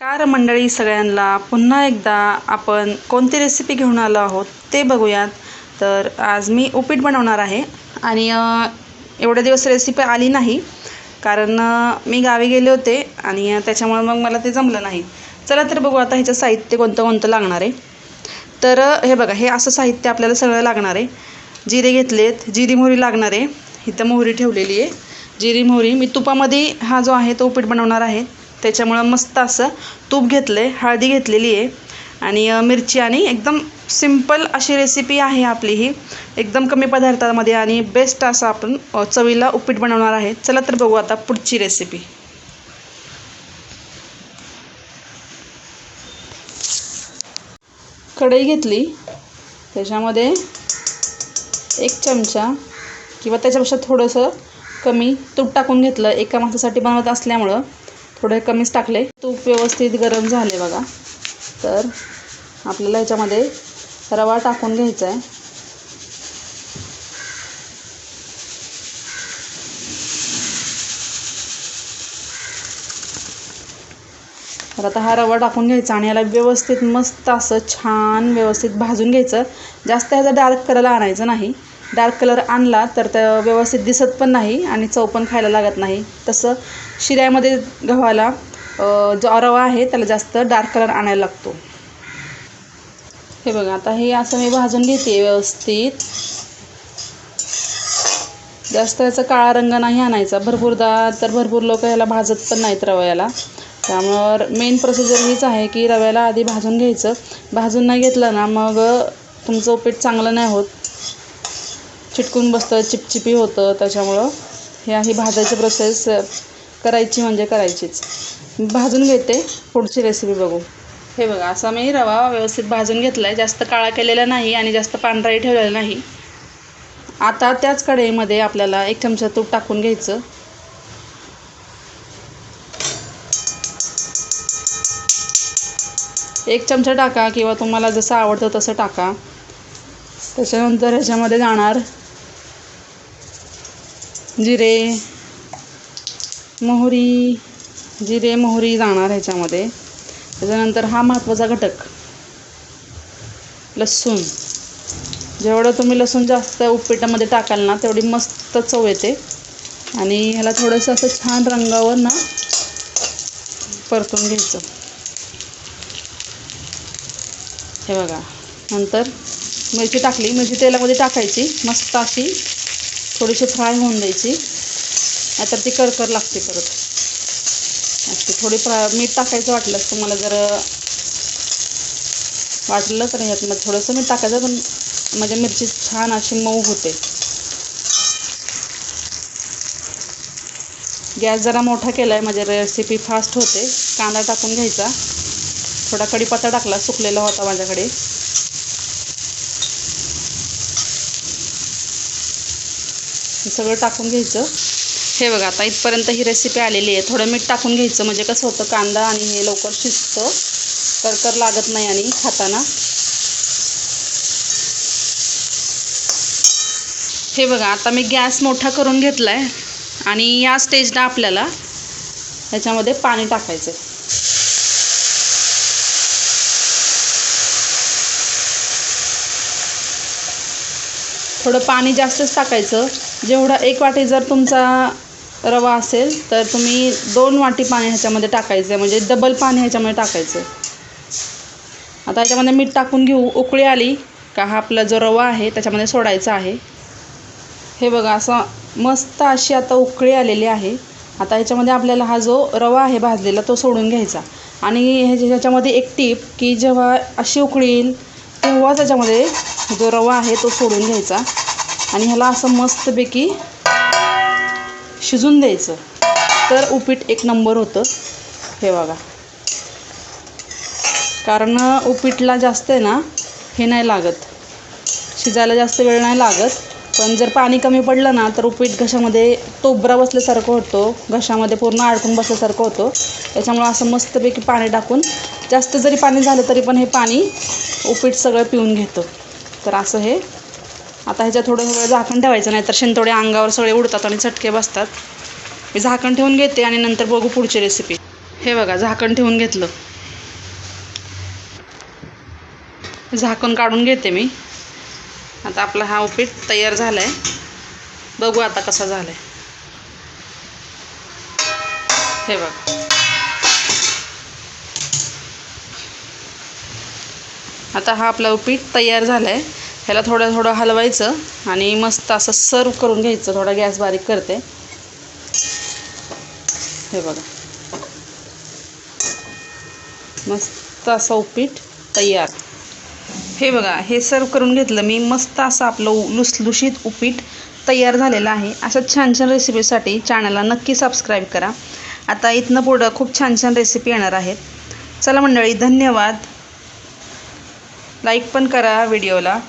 Car मंडळी सगळ्यांना. पुन्हा एकदा आपण कोणती रेसिपी घेऊन आलो आहोत ते बघूयात. तर आज मी उपीट बनवणार आहे. आणि एवढे दिवस रेसिपी आली नाही. कारण मी गावी गेले होते आणि त्याच्यामुळे मग मला ते जमलं नाही. चला तर बघू आता ह्याचं साहित्य कोणतं कोणतं लागणार आहे. तर हे बघा हे असं साहित्य आपल्याला सगळं लागणार आहे. जिरे घेतलेत जिरी मोहरी लागणार आहे. इथं मोहरी ठेवलेली आहे. जिरी मोहरी मी तुपामध्ये हा जो आहे तो उपीट बनवणार आहे. त्याच्यामुळं मस्त असं तूप घेतलं आहे हळदी घेतलेली आहे. आणि मिरची आणि एकदम सिंपल अशी रेसिपी आहे आपली ही. एकदम कमी पदार्थामध्ये आणि बेस्ट असं आपण चवीला उपीट बनवणार आहे. चला तर बघू आता पुढची रेसिपी कढई घेतली. त्याच्यामध्ये एक चमचा किंवा त्याच्यापेक्षा थोडंसं कमी तूप टाकून घेतलं. एका माणसासाठी बनवत असल्यामुळं. थोडे कमीच टाकले. तूप व्यवस्थित गरम झाले बघा. तर आपल्याला ह्याच्यामध्ये रवा टाकून घ्यायचा आहे तर आता हा रवा टाकून घ्यायचा आणि याला व्यवस्थित मस्त असं छान व्यवस्थित भाजून घ्यायचं. जास्त ह्याचा डार्क करायला आणायचं नाही. डार्क कलर आणला तर तर व्यवस्थित दिसत पण नाही आणि चव पण खायला लागत नाही. तसं शिऱ्यामध्ये गव्हाला जो रवा आहे त्याला जास्त डार्क कलर आणायला लागतो. हे बघा आता हे असं मी भाजून घेते व्यवस्थित. जास्त याचा काळा रंग नाही आणायचा. भरपूरदा तर भरपूर लोक याला भाजत पण नाहीत रव्याला. त्यामुळं मेन प्रोसिजर हीच आहे की रव्याला आधी भाजून घ्यायचं. भाजून नाही घेतलं ना मग तुमचं उपीट चांगलं नाही होत. चिटकून बसतं चिपचिपी होतं त्याच्यामुळं. हे ही भाजायची प्रोसेस करायची म्हणजे करायचीच. भाजून घेते पुढची रेसिपी बघू. हे बघा असा मी रवा व्यवस्थित भाजून घेतला आहे जास्त काळा केलेला नाही आणि जास्त पांढराही ठेवलेला नाही. आता त्याच कढईमध्ये आपल्याला एक चमचा तूप टाकून घ्यायचं. एक चमचा टाका किंवा तुम्हाला जसं आवडतं तसं टाका. त्याच्यानंतर ह्याच्यामध्ये जाणार जिरे मोहरी जिरे मोहरी जाणार ह्याच्यामध्ये त्याच्यानंतर हा महत्त्वाचा घटक लसूण. जेवढं तुम्ही लसूण जास्त उपीटामध्ये टाकाल ना तेवढी मस्त चव येते. आणि ह्याला थोडंसं असं छान रंगावर ना परतून घ्यायचं. हे बघा. नंतर मिरची टाकली. मिरची तेलामध्ये टाकायची. मस्त अशी थोडीशी फ्राय होऊन द्यायची. नाहीतर ती करकर लागते परत. अशी थोडी फ्रा मीठ टाकायचं वाटलं तुम्हाला जर वाटलं तर ह्यात मग थोडंसं मीठ टाकायचं पण म्हणजे मिरची छान अशी मऊ होते. गॅस जरा मोठा केला आहे म्हणजे रेसिपी फास्ट होते. कांदा टाकून घ्यायचा. थोडा कढीपत्ता टाकला सुकलेला होता माझ्याकडे. हे सगळं टाकून घ्यायचं. हे बघा आता इथपर्यंत ही रेसिपी आलेली आहे. थोडं मीठ टाकून घ्यायचं. म्हणजे कसं होतं कांदा आणि हे लवकर शिजतं. करकर लागत नाही आणि खाताना. हे बघा आता मी गॅस मोठा करून घेतला आहे आणि या स्टेजला आपल्याला ह्याच्यामध्ये पाणी टाकायचं आहे थोडं पाणी जास्तच टाकायचं. जेवढा एक वाटी जर तुमचा रवा असेल तर तुम्ही दोन वाटी पाणी ह्याच्यामध्ये टाकायचं आहे. म्हणजे डबल पाणी ह्याच्यामध्ये टाकायचं आता ह्याच्यामध्ये मीठ टाकून घेऊ. उकळी आली का हा आपला जो रवा आहे त्याच्यामध्ये सोडायचा आहे. हे बघा असं मस्त अशी आता उकळी आलेली आहे. आता ह्याच्यामध्ये आपल्याला हा जो रवा आहे भाजलेला तो सोडून घ्यायचा. आणि ह्याच्या ह्याच्यामध्ये एक टीप की जेव्हा अशी उकळी येईल तेव्हाच त्याच्यामध्ये जो रवा आहे तो सोडून घ्यायचा. आणि ह्याला असं मस्तपैकी शिजून द्यायचं. तर उपीट एक नंबर होतं. हे बघा. कारण उपीटला जास्त आहे ना हे नाही लागत. शिजायला जास्त वेळ नाही लागत. पण जर पाणी कमी पडलं ना तर उपीट घशामध्ये तोबरा बसल्यासारखं होतो. घशामध्ये पूर्ण अडकून बसल्यासारखं होतं. त्याच्यामुळं असं मस्तपैकी पाणी टाकून जास्त जरी पाणी झालं तरी पण हे पाणी उपीट सगळं पिऊन घेतं. तर असं हे आता ह्याच्यात थोडं वेळ झाकण ठेवायचं नाही तर शिंतोडे अंगावर सगळे उडतात आणि चटके बसतात. मी झाकण ठेवून घेते आणि नंतर बघू पुढची रेसिपी हे बघा झाकण ठेवून घेतलं. झाकण काढून घेते मी. आता आपला हा उपीट तयार झाला आहे बघू आता कसा झाला आहे हे बघा. आता हा आपला उपीट तयार झाला आहे ह्याला थोडं थोडं हलवायचं आणि मस्त असं सर्व करून घ्यायचं. थोडा गॅस बारीक करते. हे बघा. मस्त असं उपीट तयार. हे बघा हे सर्व करून घेतलं मी. मस्त असं आपलं उ- लुसलुशीत उपीट तयार झालेलं आहे. अशा छान छान रेसिपीसाठी चॅनलला नक्की सबस्क्राईब करा. आता इथनं पुढं खूप छान छान रेसिपी येणार आहेत. चला मंडळी धन्यवाद. लाईक पण करा व्हिडिओला